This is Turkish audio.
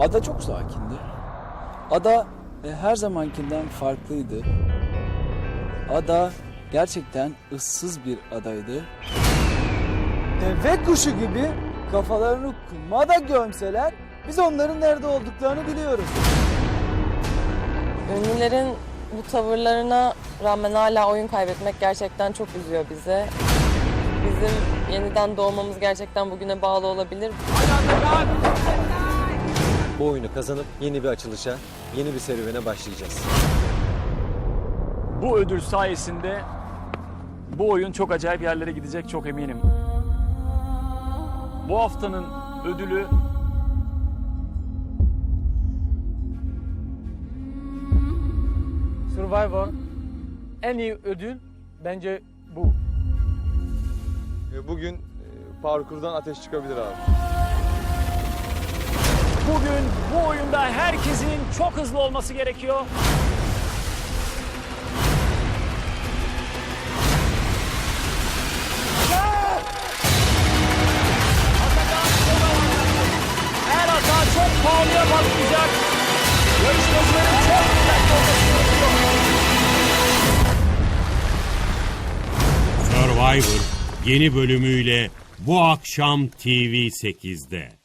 Ada çok sakindi. Ada e, her zamankinden farklıydı. Ada gerçekten ıssız bir adaydı. Deve kuşu gibi kafalarını kumada gömseler biz onların nerede olduklarını biliyoruz. Ünlülerin bu tavırlarına rağmen hala oyun kaybetmek gerçekten çok üzüyor bizi. Bizim yeniden doğmamız gerçekten bugüne bağlı olabilir. Bu oyunu kazanıp yeni bir açılışa, yeni bir serüvene başlayacağız. Bu ödül sayesinde bu oyun çok acayip yerlere gidecek çok eminim. Bu haftanın ödülü Survivor en iyi ödül bence bu. E, Bugün e, parkurdan ateş çıkabilir abi. Bugün bu oyunda herkesin çok hızlı olması gerekiyor. Her hata çok pahalıya patlayacak. Yarışmacıların çok dikkatli. Survivor yeni bölümüyle bu akşam TV8'de.